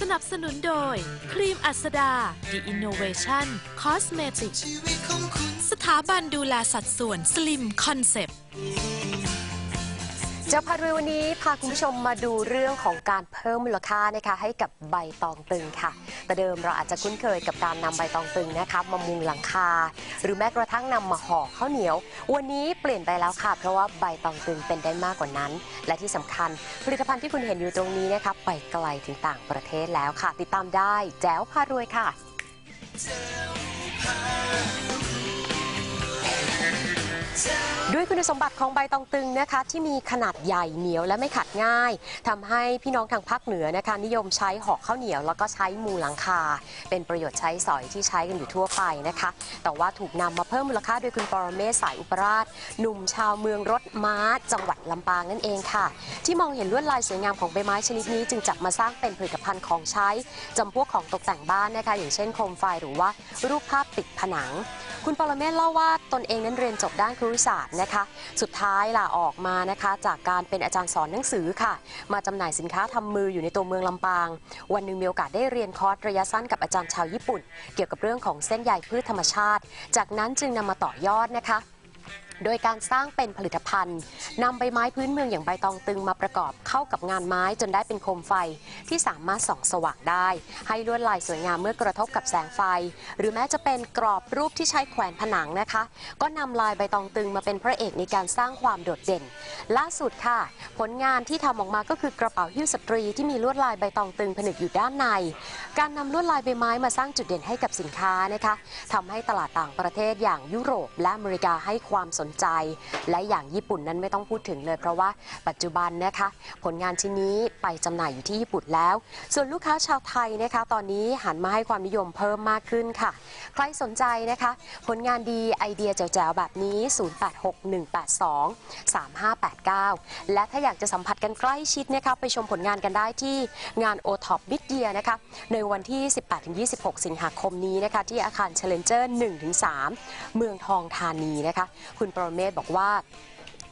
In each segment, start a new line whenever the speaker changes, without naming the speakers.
สนับสนุนโดย ครีมอัสดา The Innovation Cosmetic สถาบันดูแลสัดส่วนสลิ
จ้าพารวยวันนี้พาคุณผู้ชมมาดูเรื่องของการเพิ่มมูลค่านะคะให้กับใบตองตึงค่ะ แต่เดิมเราอาจจะคุ้นเคยกับการนำใบตองตึงนะคะมามุงหลังคา หรือแม้กระทั่งนำมาห่อข้าวเหนียว วันนี้เปลี่ยนไปแล้วค่ะ เพราะว่าใบตองตึงเป็นได้มากกว่านั้น และที่สำคัญ ผลิตภัณฑ์ที่คุณเห็นอยู่ตรงนี้นะคะไปไกลถึงต่างประเทศแล้วค่ะ ติดตามได้แจ๋วพารวยค่ะ ด้วยคุณสมบัติของใบตองตึงนะคะที่มีขนาดใหญ่เหนียวและไม่ขัดง่ายทำให้พี่น้องทางภาคเหนือนะคะนิยมใช้ห่อข้าวเหนียว แล้วก็ใช้มูหลังคา เป็นประโยชน์ใช้สอยที่ใช้กันอยู่ทั่วไปนะคะ แต่ว่าถูกนำมาเพิ่มมูลค่าโดยคุณปรเมศสายอุปราช หนุ่มชาวเมืองรถม้า จังหวัดลำปางนั่นเองค่ะ ที่มองเห็นลวดลายสวยงามของใบไม้ชนิดนี้จึงจับมาสร้างเป็นผลิตภัณฑ์ของใช้จำพวกของตกแต่งบ้านนะคะ อย่างเช่นโคมไฟหรือว่ารูปภาพติดผนัง คุณปรเมศเล่าว่าตนเองนั้นเรียนจบด้านครุศาสตร์นะคะ สุดท้ายล่ะออกมานะคะ จากการเป็นอาจารย์สอนหนังสือค่ะ มาจำหน่ายสินค้าทำมืออยู่ในตัวเมืองลำปาง วันหนึ่งมีโอกาสได้เรียนคอร์สระยะสั้นกับอาจารย์ชาวญี่ปุ่น เกี่ยวกับเรื่องของเส้นใยพืชธรรมชาติ จากนั้นจึงนำมาต่อยอดนะคะ โดยการสร้างเป็นผลิตภัณฑ์นำใบไม้พื้นเมืองอย่างใบตองตึงมาประกอบเข้ากับงานไม้จนได้เป็นโคมไฟที่สามารถส่องสว่างได้ ให้ลวดลายสวยงามเมื่อกระทบกับแสงไฟ หรือแม้จะเป็นกรอบรูปที่ใช้แขวนผนังนะคะ ก็นำลายใบตองตึงมาเป็นพระเอกในการสร้างความโดดเด่น ล่าสุดค่ะ ผลงานที่ทำออกมาก็คือกระเป๋าหิ้วสตรีที่มีลวดลายใบตองตึงผนึกอยู่ด้านใน การนำลวดลายใบไม้มาสร้างจุดเด่นให้กับสินค้านะคะทำให้ตลาดต่างประเทศอย่างยุโรปและอเมริกาให้ความสนใจ และอย่างญี่ปุ่นนั้นไม่ต้องพูดถึงเลยเพราะว่าปัจจุบันนะคะผลงานชิ้นนี้ไปจำหน่ายอยู่ที่ญี่ปุ่นแล้ว ส่วนลูกค้าชาวไทยนะคะตอนนี้หันมาให้ความนิยมเพิ่มมากขึ้นค่ะ ใครสนใจนะคะ ผลงานดีไอเดียแจ๋วๆแบบนี้ 0861823589 และถ้าอยากจะสัมผัสกันใกล้ชิดนะคะไปชมผลงานกันได้ที่งาน o t o p Mid Year นะคะในวันที่ 18-26 สิงหาคมนี้นะคะที่อาคาร Challenger 1-3 เมืองทองธานีนะคะคุณปรเมศบอกว่า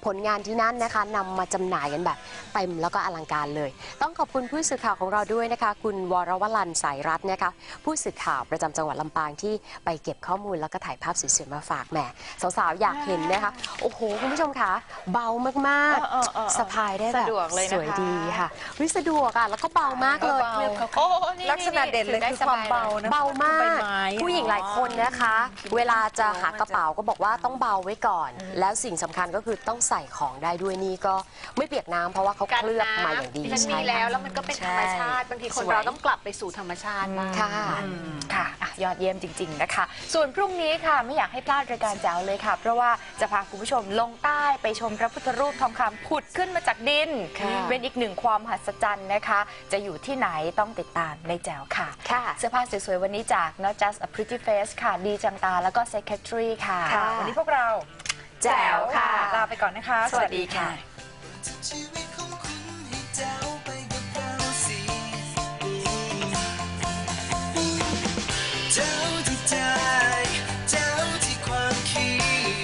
ผลงานที่นั่นนะคะนำมาจำหน่ายกันแบบเต็มแล้วก็อลังการเลย ต้องขอบคุณผู้สื่อข่าวของเราด้วยนะคะ คุณวรวลันสายรัตน์นะคะ ผู้สื่อข่าวประจำจังหวัดลำปางที่ไปเก็บข้อมูลแล้วก็ถ่ายภาพสวยๆมาฝากแหมสาวๆอยากเห็นนะคะโอ้โหคุณผู้ชมคะเบามาก
เออเออเออ
ๆสะพายได้แบบ
สะดวกเลยนะคะ
สวยดีค่ะวิสะดวกอะแล้วก็เบามากเลย
โอ้นี่
ลักษณะเด่นเลยคือความเบานะ
เบามาก
ใบไม้
ผู้หญิงหลายคนนะคะ เวลาจะหากระเป๋าก็บอกว่าต้องเบาไว้ก่อน แล้วสิ่งสำคัญก็คือต้องใส่ของได้ด้วยนี่ก็ไม่เปียกน้ำเพราะว่าเขาเคลือบมาอย่างดี
มัน
ใช่
มี
ค่ะ
แล้วแล้วมันก็เป็นธรรมชาติ บางทีคน
สวย
เราต้องกลับไปสู่ธรรมชาติบ้าง
ค่ะ
ค่ะอะ ยอดเยี่ยมจริง ๆ นะคะ ส่วนพรุ่งนี้ค่ะ ไม่อยากให้พลาดรายการแจ๋วเลยค่ะ เพราะว่าจะพาคุณผู้ชมลงใต้ไปชมพระพุทธรูปทองคำผุดขึ้นมาจากดิน
ค่ะ
เป็นอีกหนึ่งความมหัศจรรย์นะคะ จะอยู่ที่ไหนต้องติดตามในแจ๋วค่ะ
ค่ะ
เสื้อผ้าสวยๆวันนี้จาก not just a pretty face ค่ะ ดีจังตา แล้วก็ secretary ค่ะ
ค่ะ
วันนี้พวกเรา
แจ๋วค่ะ
ลาไปก่อนนะคะ
สวัสดีค่ะ
ชีวิ